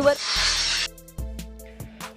what?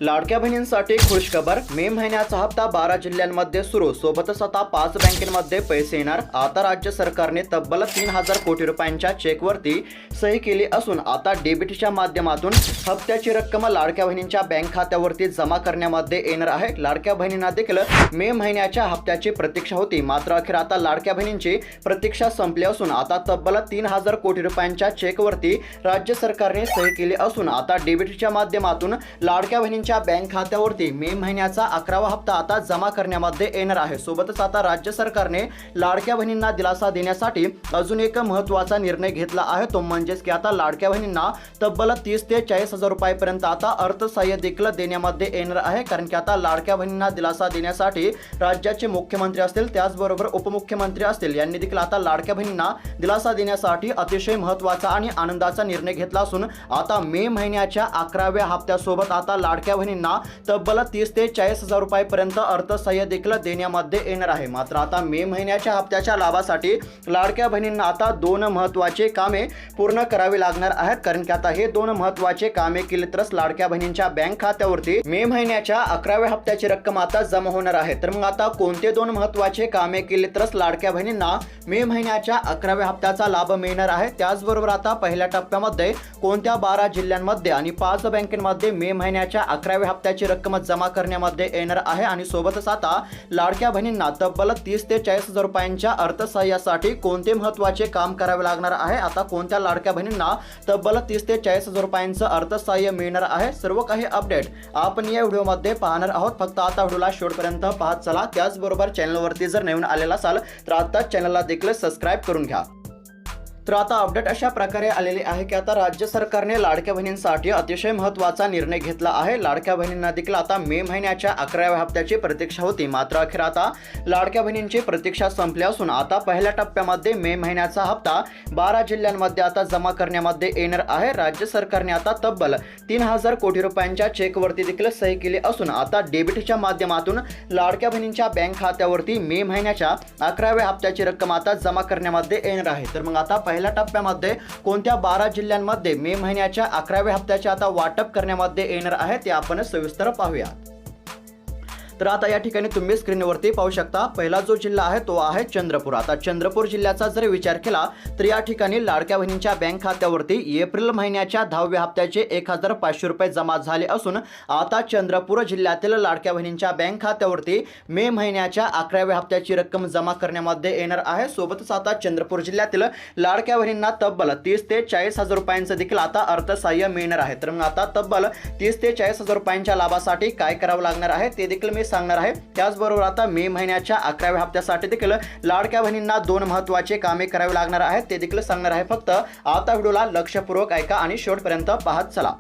लाडक्या बहिणींसाठी खुशखबर. मे महिन्याचा हप्ता बारा जिल्ह्यांमध्ये सुरू. सोबतच आता पाच बँकेमध्ये पैसे येणार. आता राज्य सरकारने तब्बल तीन हजार कोटी रुपयांच्या चेकवरती सही केली असून आता डेबिटच्या माध्यमातून हप्त्याची रक्कम लाडक्या बहिणींच्या बँक खात्यावरती जमा करण्यामध्ये येणार आहे. लाडक्या बहिणींना देखील मे महिन्याच्या हप्त्याची प्रतीक्षा होती. मात्र अखेर आता लाडक्या बहिणींची प्रतीक्षा संपली असून आता तब्बल तीन हजार कोटी रुपयांच्या चेकवरती राज्य सरकारने सही केली असून आता डेबिटच्या माध्यमातून लाडक्या बहिणींच्या बँक खात्यावरती मे महिन्याचा अकरावा हप्ता आता जमा करण्यामध्ये येणार आहे. सोबतच आता राज्य सरकारने लाडक्या बहिणींना दिलासा देण्यासाठी अजून एक महत्त्वाचा निर्णय घेतला आहे. तो म्हणजेच की आता लाडक्या बहिणींना तब्बल तीस ते चाळीस हजार रुपयापर्यंत आता अर्थसहाय्य देखील देण्यामध्ये येणार आहे. कारण की आता लाडक्या बहिणींना दिलासा देण्यासाठी राज्याचे मुख्यमंत्री असतील त्याचबरोबर उपमुख्यमंत्री असतील यांनी देखील आता लाडक्या बहिणींना दिलासा देण्यासाठी अतिशय महत्त्वाचा आणि आनंदाचा निर्णय घेतला असून आता मे महिन्याच्या अकराव्या हप्त्यासोबत आता लाडक्या बहिणींना तब्बल तीस ते चाळीस हजार रुपयापर्यंत अर्थसहाय्य देखील देण्यामध्ये येणार आहे. मात्र आता मे महिन्याच्या हप्त्याच्या लाभासाठी लाडक्या बहिणींना आता दोन महत्त्वाचे कामे पूर्ण करावी लागणार आहेत. कारण की आता हे दोन महत्त्वाचे कामे केले तरच लाडक्या बहिणींच्या बँक खात्यावरती मे महिन्याच्या अकराव्या हप्त्याची रक्कम आता जमा होणार आहे. तर मग आता कोणते दोन महत्त्वाचे कामे केले तरच लाडक्या बहिणींना मे महिन्याच्या अकराव्या हप्त्याचा लाभ मिळणार आहे? त्याचबरोबर आता पहिल्या टप्प्यामध्ये कोणत्या बारा जिल्ह्यांमध्ये आणि पाच बँकेमध्ये मे महिन्याच्या अकरा अकराव्या हप्त्याची रक्कम जमा करण्यामध्ये येणार आहे आणि सोबतच आता लाडक्या बहिणींना तब्बल तीस ते चाळीस हजार रुपयांच्या अर्थसहाय्यासाठी कोणते महत्त्वाचे काम करावे लागणार आहे? आता कोणत्या लाडक्या बहिणींना तब्बल तीस ते चाळीस हजार रुपयांचं अर्थसहाय्य मिळणार आहे? सर्व काही अपडेट आपण या व्हिडिओमध्ये पाहणार आहोत. फक्त आता व्हिडिओला शेवटपर्यंत पाहत चला. त्याचबरोबर चॅनलवरती जर नवीन आलेला असाल तर आता चॅनलला देखील सबस्क्राईब करून घ्या. तर आता अपडेट अशा प्रकारे आलेले आहे की आता राज्य सरकारने लाडक्या बहिणींसाठी अतिशय महत्त्वाचा निर्णय घेतला आहे. लाडक्या बहिणींना देखील आता मे महिन्याच्या अकराव्या हप्त्याची प्रतीक्षा होती. मात्र अखेर आता लाडक्या बहिणींची प्रतीक्षा संपली असून आता पहिल्या टप्प्यामध्ये मे महिन्याचा हप्ता बारा जिल्ह्यांमध्ये आता जमा करण्यामध्ये येणार आहे. राज्य सरकारने आता तब्बल तीन हजार कोटी रुपयांच्या चेकवरती देखील सही केली असून आता डेबिटच्या माध्यमातून लाडक्या बहिणींच्या बँक खात्यावरती मे महिन्याच्या अकराव्या हप्त्याची रक्कम आता जमा करण्यामध्ये येणार आहे. तर मग आता पहिल्या टप्प्यामध्ये कोणत्या बारा जिल्ह्यांमध्ये मे महिन्याच्या अकराव्या हप्त्याचे आता वाटप करण्यामध्ये येणार आहे ते आपण सविस्तर पाहूया तर आता या ठिकाणी तुम्ही स्क्रीनवरती पाहू शकता पहिला जो जिल्हा आहे तो आहे चंद्रपूर. आता चंद्रपूर जिल्ह्याचा जर विचार केला तर या ठिकाणी लाडक्या बहिणींच्या बँक खात्यावरती एप्रिल महिन्याच्या दहाव्या हप्त्याचे एक हजार पाचशे रुपये जमा झाले असून आता चंद्रपूर जिल्ह्यातील लाडक्या बहिणींच्या बँक खात्यावरती मे महिन्याच्या अकराव्या हप्त्याची रक्कम जमा करण्यामध्ये येणार आहे. सोबतच आता चंद्रपूर जिल्ह्यातील लाडक्या बहिणींना तब्बल तीस ते चाळीस हजार रुपयांचं देखील आता अर्थसहाय्य मिळणार आहे. तर मग आता तब्बल तीस ते चाळीस हजार रुपयांच्या लाभासाठी काय करावं लागणार आहे ते देखील मी सांगणार आहे. त्याचबरोबर आता मे महिन्याच्या अकराव्या हप्त्यासाठी देखील लाडक्या बहिणींना दोन महत्त्वाचे कामे करावी लागणार आहेत. ते देखील सांगणार आहे फक्त आता व्हिडिओला लक्षपूर्वक ऐका आणि शेवटपर्यंत पाहत चला.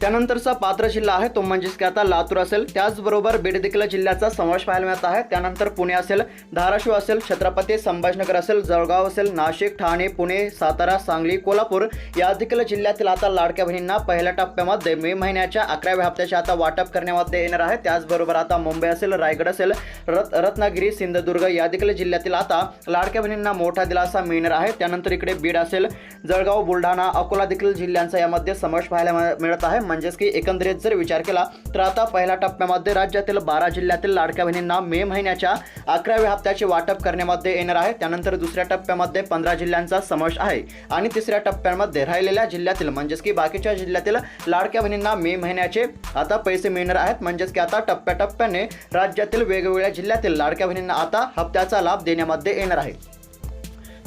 त्यानंतरचा पात्र जिल्हा आहे तो म्हणजेच की आता लातूर असेल. त्याचबरोबर बीड देखील जिल्ह्याचा समावेश पाहायला मिळत आहे. त्यानंतर पुणे असेल धाराशिव असेल छत्रपती संभाजीनगर असेल जळगाव असेल नाशिक ठाणे पुणे सातारा सांगली कोल्हापूर या देखील जिल्ह्यातील आता लाडक्या बहिणींना पहिल्या टप्प्यामध्ये मे महिन्याच्या अकराव्या हप्त्याचे आता वाटप करण्यामध्ये येणार आहे. त्याचबरोबर आता मुंबई असेल रायगड असेल रत रत्नागिरी सिंधुदुर्ग या देखील जिल्ह्यातील आता लाडक्या बहिणींना मोठा दिलासा मिळणार आहे. त्यानंतर इकडे बीड असेल जळगाव बुलढाणा अकोला देखील जिल्ह्यांचा यामध्ये समावेश पाहायला मिळत आहे. म्हणजेच की एकंदरीत जर विचार केला तर आता पहिल्या टप्प्यामध्ये राज्यातील बारा जिल्ह्यातील लाडक्या बहिणींना मे महिन्याच्या अकराव्या हप्त्याचे वाटप करण्यामध्ये येणार आहे. त्यानंतर दुसऱ्या टप्प्यामध्ये पंधरा जिल्ह्यांचा समावेश आहे. आणि तिसऱ्या टप्प्यामध्ये राहिलेल्या जिल्ह्यातील म्हणजेच की बाकीच्या जिल्ह्यातील लाडक्या बहिणींना मे महिन्याचे आता पैसे मिळणार आहेत. म्हणजेच की आता टप्प्याटप्प्याने राज्यातील वेगवेगळ्या जिल्ह्यातील लाडक्या बहिणींना आता हप्त्याचा लाभ देण्यामध्ये येणार आहे.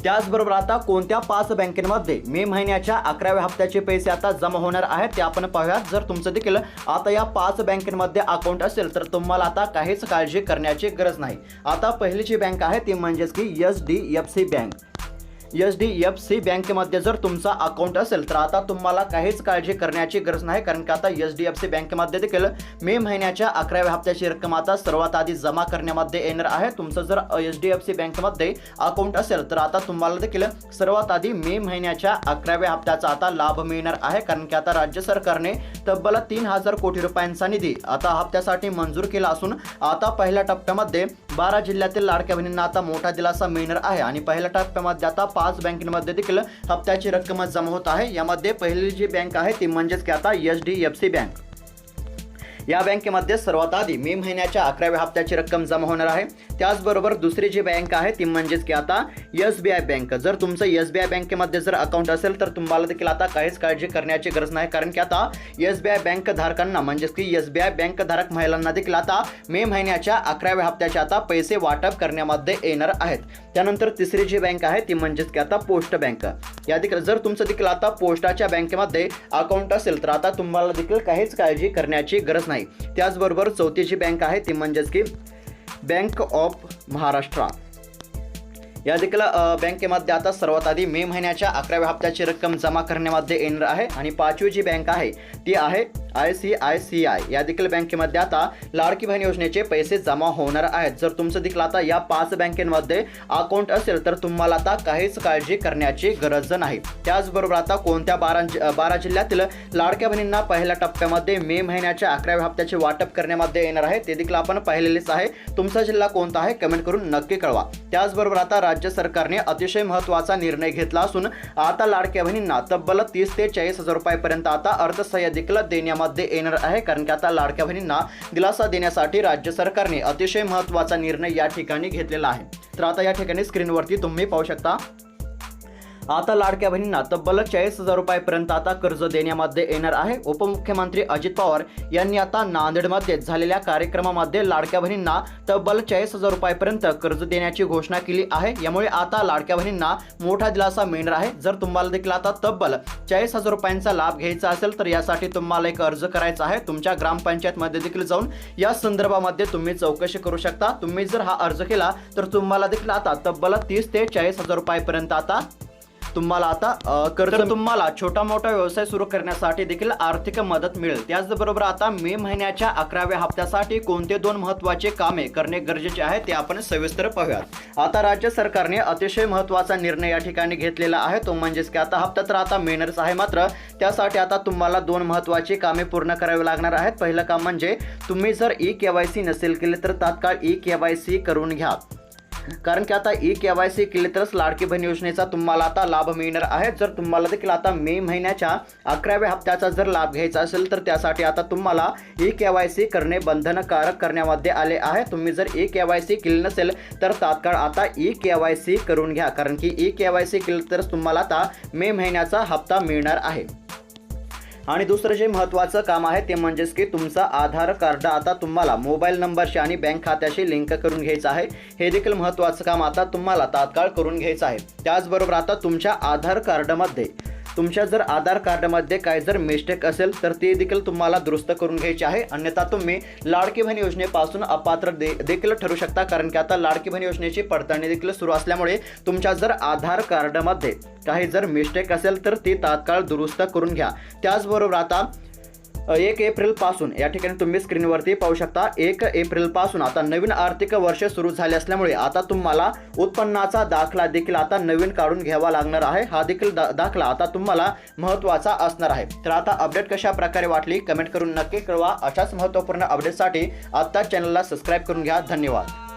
त्याचबरोबर आता कोणत्या पाच बँकेमध्ये मे महिन्याच्या अकराव्या हप्त्याचे पैसे आता जमा होणार आहेत ते आपण पाहूयात. जर तुमचं देखील आता या पाच बँकेमध्ये अकाउंट असेल तर तुम्हाला आता काहीच काळजी करण्याची गरज नाही. आता पहिली जी बँक आहे ती म्हणजेच की H D F C bank. H D F C बँकेमध्ये जर तुमचा अकाउंट असेल तर आता तुम्हाला काहीच काळजी करण्याची गरज नाही कारण की आता एच डी एफ सी बँकेमध्ये देखील मे महिन्याच्या अकराव्या हप्त्याची रक्कम आता सर्वात आधी जमा करण्यामध्ये येणार आहे. तुमचं जर एच डी एफ सी बँकेमध्ये अकाउंट असेल तर आता तुम्हाला देखील सर्वात आधी मे महिन्याच्या अकराव्या हप्त्याचा आता लाभ मिळणार आहे कारण की आता राज्य सरकारने तब्बल तीन हजार कोटी रुपयांचा निधी आता हप्त्यासाठी मंजूर केला असून आता पहिल्या टप्प्यामध्ये बारा जिल्ह्यातील लाडक्या बहिणींना आता मोठा दिलासा मिळणार आहे. आणि पहिल्या टप्प्यामध्ये आता पाच बँकेमध्ये देखील हप्त्याची रक्कम जमा होत आहे. यामध्ये पहिली जी बँक आहे ती म्हणजेच की आता H D F C bank. या बँकेमध्ये सर्वात आधी मे महिन्याच्या अकराव्या हप्त्याची रक्कम जमा होणार आहे. त्याचबरोबर दुसरी जी बँक आहे ती म्हणजेच की आता एस बी आय बँक. जर तुमचं एस बी आय बँकेमध्ये जर अकाउंट असेल तर तुम्हाला देखील आता काहीच काळजी करण्याची गरज नाही कारण की आता एस बी आय बँक धारकांना म्हणजेच की एस बी आय बँक धारक महिलांना देखील आता मे महिन्याच्या अकराव्या हप्त्याचे आता पैसे वाटप करण्यामध्ये येणार आहेत. त्यानंतर तिसरी जी बँक आहे ती म्हणजेच की आता पोस्ट बँक. या देखील जर तुमचं देखील आता पोस्टाच्या बँकेमध्ये अकाउंट असेल तर आता तुम्हाला देखील काहीच काळजी करण्याची गरज नाही. त्याचबरोबर चौथी जी बँक आहे ती म्हणजेच की बँक ऑफ महाराष्ट्र. या देखील बँकेमध्ये आता सर्वात आधी मे महिन्याच्या अकराव्या हप्त्याची रक्कम जमा करण्यामध्ये येणार आहे आणि पाचवी जी बँक आहे ती आहे I C I C I या देखील बँकेमध्ये आता लाडकी बहीण योजनेचे पैसे जमा होणार आहेत. जर तुमचं देखील आता या पाच बँकेमध्ये अकाउंट असेल तर तुम्हाला आता काहीच काळजी करण्याची गरज नाही. त्याचबरोबर आता कोणत्या बारा बारा जिल्ह्यातील लाडक्या बहिणींना पहिल्या टप्प्यामध्ये मे महिन्याच्या अकराव्या हप्त्याचे वाटप करण्यामध्ये येणार आहे ते देखील आपण पाहिलेलेच आहे. तुमचा जिल्हा कोणता आहे कमेंट करून नक्की कळवा. त्याचबरोबर आता राज्य सरकारने अतिशय महत्त्वाचा निर्णय घेतला असून आता लाडक्या बहिणींना तब्बल तीस ते चाळीस हजार रुपयापर्यंत आता अर्थसहाय्य देखील देण्यामध्ये येणार आहे कारण की आता लाडक्या बहिणींना दिलासा देण्यासाठी राज्य सरकारने अतिशय महत्त्वाचा निर्णय या ठिकाणी घेतलेला आहे. तर आता या ठिकाणी स्क्रीनवरती तुम्ही पाहू शकता. आता लाडक्या बहिणींना तब्बल चाळीस हजार रुपयापर्यंत आता कर्ज देण्यामध्ये येणार आहे. उपमुख्यमंत्री अजित पवार यांनी आता नांदेडमध्ये झालेल्या कार्यक्रमामध्ये लाडक्या बहिणींना तब्बल चाळीस हजार रुपयापर्यंत कर्ज देण्याची घोषणा केली आहे. यामुळे आता लाडक्या बहिणींना मोठा दिलासा मिळणार आहे. जर तुम्हाला देखील आता तब्बल चाळीस हजार रुपयांचा लाभ घ्यायचा असेल तर यासाठी तुम्हाला एक अर्ज करायचा आहे. तुमच्या ग्रामपंचायतमध्ये देखील जाऊन या संदर्भामध्ये तुम्ही चौकशी करू शकता. तुम्ही जर हा अर्ज केला तर तुम्हाला देखील आता तब्बल तीस ते चाळीस हजार रुपयापर्यंत आता तुम्हाला आता कर्ज तुम्हाला छोटा मोठा व्यवसाय सुरू करण्यासाठी देखील आर्थिक मदत मिळेल. त्याचबरोबर आता मे महिन्याच्या अकराव्या हप्त्यासाठी कोणते दोन महत्त्वाचे कामे करणे गरजेचे आहे ते आपण सविस्तर पाहूयात. आता राज्य सरकारने अतिशय महत्त्वाचा निर्णय या ठिकाणी घेतलेला आहे. तो म्हणजेच की आता हप्ता तर आता मिळणारच आहे मात्र त्यासाठी आता तुम्हाला दोन महत्त्वाची कामे पूर्ण करावी लागणार आहेत. पहिलं काम म्हणजे तुम्ही जर ई के वाय सी नसेल केले तर तात्काळ ई के वाय सी करून घ्या. कारण की आता ई के वाय सी केले तरच लाडकी बहीण योजनेचा तुम्हाला आता लाभ मिळणार आहे. जर तुम्हाला देखील आता मे महिन्याच्या अकराव्या हप्त्याचा जर लाभ घ्यायचा असेल तर त्यासाठी आता तुम्हाला ई के वाय सी करणे बंधनकारक करण्यामध्ये आले आहे. तुम्ही जर ई के वाय सी केली नसेल तर तात्काळ आता ई के वाय सी करून घ्या. कारण की ई के वाय सी केलं तरच तुम्हाला आता मे महिन्याचा हप्ता मिळणार आहे. आणि दुसरं जे महत्त्वाचं काम आहे ते म्हणजेच की तुमचा आधार कार्ड आता तुम्हाला मोबाईल नंबरशी आणि बँक खात्याशी लिंक करून घ्यायचं आहे. हे देखील महत्त्वाचं काम आता तुम्हाला तात्काळ करून घ्यायचं आहे. त्याचबरोबर आता तुमच्या आधार कार्डमध्ये तुमच्या जर आधार कार्डमध्ये काय जर मिस्टेक असेल तर ते देखील तुम्हाला दुरुस्त करून घ्यायची आहे. अन्यथा तुम्ही लाडकी बहीण योजनेपासून अपात्र दे देखील ठरू शकता कारण की आता लाडकी बहीण योजनेची पडताळणी देखील सुरू असल्यामुळे तुमच्या जर आधार कार्डमध्ये काही जर मिस्टेक असेल तर ती तात्काळ दुरुस्त करून घ्या. त्याचबरोबर आता एक एप्रिलपासून. या ठिकाणी तुम्ही स्क्रीनवरती पाहू शकता एक एप्रिलपासून आता नवीन आर्थिक वर्ष सुरू झाले असल्यामुळे आता तुम्हाला उत्पन्नाचा दाखला देखील आता नवीन काढून घ्यावा लागणार आहे. हा देखील दा दाखला आता तुम्हाला महत्त्वाचा असणार आहे. तर आता अपडेट कशा प्रकारे वाटली कमेंट करून नक्की कळवा. अशाच महत्त्वपूर्ण अपडेटसाठी आत्ता चॅनलला सबस्क्राईब करून घ्या. धन्यवाद.